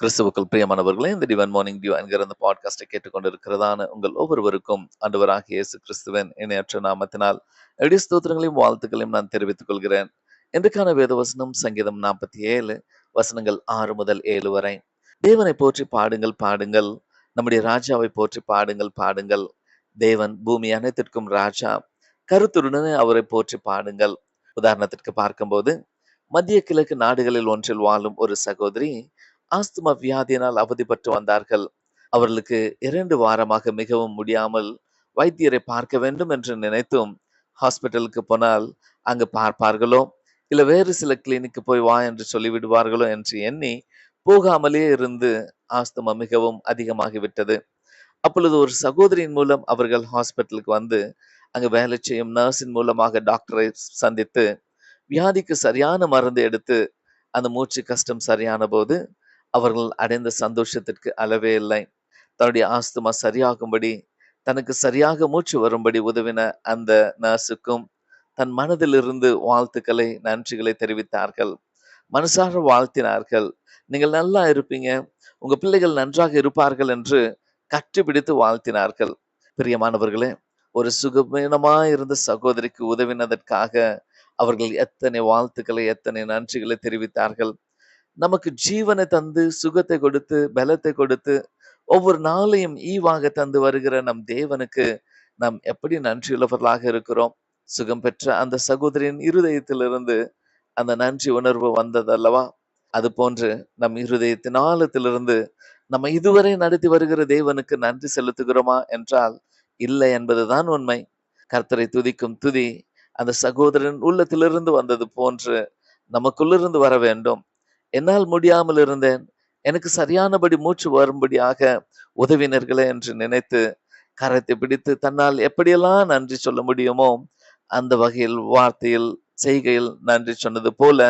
கிறிஸ்துவுக்குள் பிரியமானவர்களே இந்த டிவன் மார்னிங் டியூ என்கிற அந்த பாட்காஸ்டை கேட்டுக்கொண்டிருக்கிறதான உங்கள் ஒவ்வொருவருக்கும் அண்டவராக இயேசு கிறிஸ்துவன் இணையற்ற நாமத்தினால் எடி ஸ்தோத்திரங்களையும் வாழ்த்துக்களையும் நான் தெரிவித்துக் கொள்கிறேன். இன்றைக்கான வேத வசனம் சங்கீதம் நாற்பத்தி ஏழு வசனங்கள் ஆறு முதல் ஏழு வரை. தேவனை போற்றி பாடுங்கள் பாடுங்கள். நம்முடைய ராஜாவை போற்றி பாடுங்கள் பாடுங்கள். தேவன் பூமி அனைத்திற்கும் ராஜா. கருத்துடனே அவரை போற்றி பாடுங்கள். உதாரணத்திற்கு பார்க்கும்போது மத்திய கிழக்கு நாடுகளில் ஒன்றில் வாழும் ஒரு சகோதரி ஆஸ்துமா வியாதியினால் அவதிப்பட்டு வந்தார்கள். அவர்களுக்கு இரண்டு வாரமாக மிகவும் முடியாமல் வைத்தியரை பார்க்க வேண்டும் என்று நினைத்தும் ஹாஸ்பிட்டலுக்கு போனால் அங்கு பார்ப்பார்களோ? இல்ல வேறு சில கிளினிக்கு போய் வா என்று சொல்லிவிடுவார்களோ என்று எண்ணி போகாமலே இருந்து ஆஸ்துமா மிகவும் அதிகமாகிவிட்டது. அப்பொழுது ஒரு சகோதரியின் மூலம் அவர்கள் ஹாஸ்பிட்டலுக்கு வந்து அங்கு வேலை செய்யும் நர்ஸின் மூலமாக டாக்டரை சந்தித்து வியாதிக்கு சரியான மருந்து எடுத்து அந்த மூச்சு கஷ்டம் சரியான போது அவர்கள் அடைந்த சந்தோஷத்திற்கு அளவே இல்லை. தன்னுடைய ஆஸ்துமா சரியாகும்படி தனக்கு சரியாக மூச்சு வரும்படி உதவின அந்த நர்ஸுக்கும் தன் மனதிலிருந்து வாழ்த்துக்களை நன்றிகளை தெரிவித்தார்கள். மனசார வாழ்த்தினார்கள். நீங்கள் நல்லா இருப்பீங்க. உங்க பிள்ளைகள் நன்றாக இருப்பார்கள் என்று கட்டிப்பிடித்து வாழ்த்தினார்கள். பிரியமானவர்களே ஒரு சுகமீனமாக இருந்த சகோதரிக்கு உதவினதற்காக அவர்கள் எத்தனை வாழ்த்துக்களை எத்தனை நன்றிகளை தெரிவித்தார்கள். நமக்கு ஜீவனை தந்து சுகத்தை கொடுத்து பலத்தை கொடுத்து ஒவ்வொரு நாளையும் ஈவாக தந்து வருகிற நம் தேவனுக்கு நாம் எப்படி நன்றியுள்ளவர்களாக இருக்கிறோம்? சுகம் பெற்ற அந்த சகோதரியின் இருதயத்திலிருந்து அந்த நன்றி உணர்வு வந்தது அல்லவா அது போன்று நம் இருதயத்தின் ஆழத்திலிருந்து நம்ம இதுவரை நடத்தி வருகிற தேவனுக்கு நன்றி செலுத்துகிறோமா என்றால் இல்லை என்பதுதான் உண்மை. கர்த்தரை துதிக்கும் துதி அந்த சகோதரன் உள்ளத்திலிருந்து வந்தது போன்று நமக்குள்ளிருந்து வர வேண்டும். என்னால் முடியாமல் இருந்தேன். எனக்கு சரியானபடி மூச்சு வரும்படியாக உதவினர்களே என்று நினைத்து கரத்தை பிடித்து தன்னால் எப்படியெல்லாம் நன்றி சொல்ல முடியுமோ அந்த வகையில் வார்த்தையில் செய்கையில் நன்றி சொன்னது போல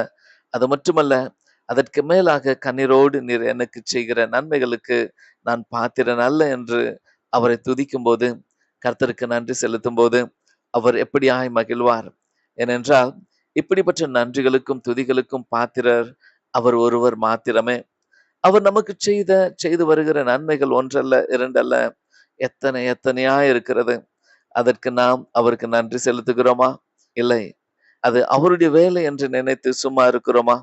அது மட்டுமல்ல அதற்கு மேலாக கண்ணீரோடு நீர் எனக்கு செய்கிற நன்மைகளுக்கு நான் பாத்திரன் அல்ல என்று அவரை துதிக்கும் போது கர்த்தருக்கு நன்றி செலுத்தும் போது அவர் எப்படியாய் மகிழ்வார். ஏனென்றால் இப்படிப்பட்ட நன்றிகளுக்கும் துதிகளுக்கும் பாத்திரர் அவர் ஒருவர் மாத்திரமே. அவர் நமக்கு செய்த செய்து வருகிற நன்மைகள் ஒன்றல்ல இரண்டல்ல. எத்தனை எத்தனையா இருக்கிறது. அதற்கு நாம் அவருக்கு நன்றி செலுத்துகிறோமா? இல்லை. அது அவருடைய வேலை என்று நினைத்து சும்மா இருக்கிறோமா?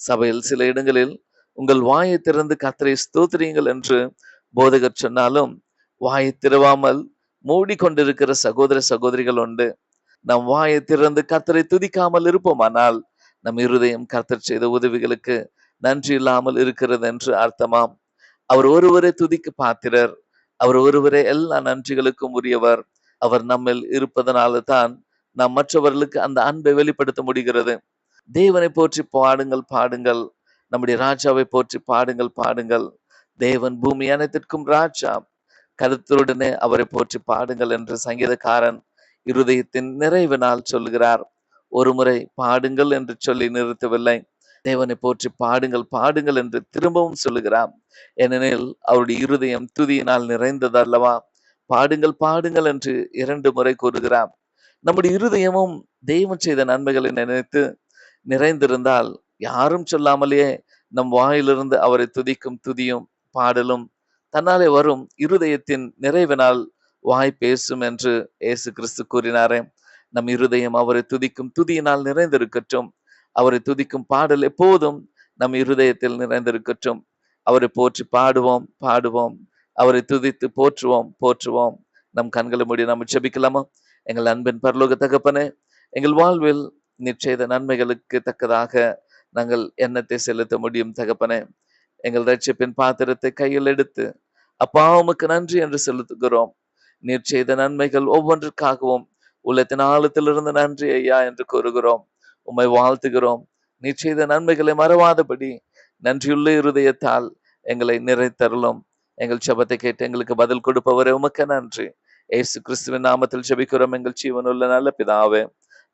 சபையில் சில இடங்களில் உங்கள் வாயை திறந்து கத்தரை ஸ்தோத்திரியுங்கள் என்று போதகர் சொன்னாலும் வாயை திறவாமல் மூடிக்கொண்டிருக்கிற சகோதர சகோதரிகள் உண்டு. நம் வாயை திறந்து கத்தரை துதிக்காமல் இருப்போமானால் நம் இருதயம் கர்த்தர் செய்த உதவிகளுக்கு நன்றி இல்லாமல் இருக்கிறது என்று அர்த்தமாம். அவர் ஒருவரே துதிக்கு பாத்திரர். அவர் ஒருவரே எல்லா நன்றிகளுக்கும் உரியவர். அவர் நம்மில் இருப்பதனால தான் நாம் மற்றவர்களுக்கு அந்த அன்பை வெளிப்படுத்த முடிகிறது. தேவனை போற்றி பாடுங்கள் பாடுங்கள். நம்முடைய ராஜாவை போற்றி பாடுங்கள் பாடுங்கள். தேவன் பூமி அனைத்திற்கும் ராஜா. கருத்துடனே அவரை போற்றி பாடுங்கள் என்று சங்கீதக்காரன் இருதயத்தின் நிறைவினால் சொல்கிறார். ஒரு முறை பாடுங்கள் என்று சொல்லி நிறுத்தவில்லை. தேவனை போற்றி பாடுங்கள் பாடுங்கள் என்று திரும்பவும் சொல்லுகிறார். ஏனெனில் அவருடைய இருதயம் துதியினால் நிறைந்தது அல்லவா பாடுங்கள் பாடுங்கள் என்று இரண்டு முறை கூறுகிறார். நம்முடைய இருதயமும் தெய்வம் செய்த நன்மைகளை நினைத்து நிறைந்திருந்தால் யாரும் சொல்லாமலேயே நம் வாயிலிருந்து அவரை துதிக்கும் துதியும் பாடலும் தன்னாலே வரும் இருதயத்தின் நிறைவினால் வாய் பேசும் என்று இயேசு கிறிஸ்து கூறினாரே. நம் இருதயம் அவரை துதிக்கும் துதியினால் நிறைந்திருக்கட்டும். அவரை துதிக்கும் பாடல் எப்போதும் நம் இருதயத்தில் நிறைந்திருக்கட்டும். அவரை போற்றி பாடுவோம் பாடுவோம். அவரை துதித்து போற்றுவோம் போற்றுவோம். நம் கண்களை மூடி நம்ம ஜெபிக்கலாமா? எங்கள் அன்பின் பரலோக தகப்பனே எங்கள் வாழ்வில் நிச்சயத நன்மைகளுக்கு தக்கதாக நாங்கள் எண்ணத்தை செலுத்த முடியும் தகப்பனே. எங்கள் ரட்சிப்பின் பாத்திரத்தை கையில் எடுத்து அப்பா உமக்கு நன்றி என்று செலுத்துகிறோம். நீர் செய்த நன்மைகள் ஒவ்வொன்றுக்காகவும் உள்ளத்தின் ஆழத்திலிருந்து நன்றி ஐயா என்று கூறுகிறோம். உம்மை வாழ்த்துகிறோம். நீ செய்த நன்மைகளை மறவாதபடி நன்றியுள்ள இருதயத்தால் எங்களை நிறைத்தருளும். எங்கள் செபத்தை கேட்டு எங்களுக்கு பதில் கொடுப்பவரே உமக்கு நன்றி. ஏசு கிறிஸ்துவின் நாமத்தில் ஜபிக்கிறோம். எங்கள் ஜீவனுள்ள நல்ல பிதாவே.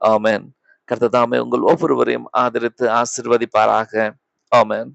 ஆமேன். கர்த்ததாமே உங்கள் ஒவ்வொருவரையும் ஆதரித்து ஆசிர்வதிப்பாராக. ஆமேன்.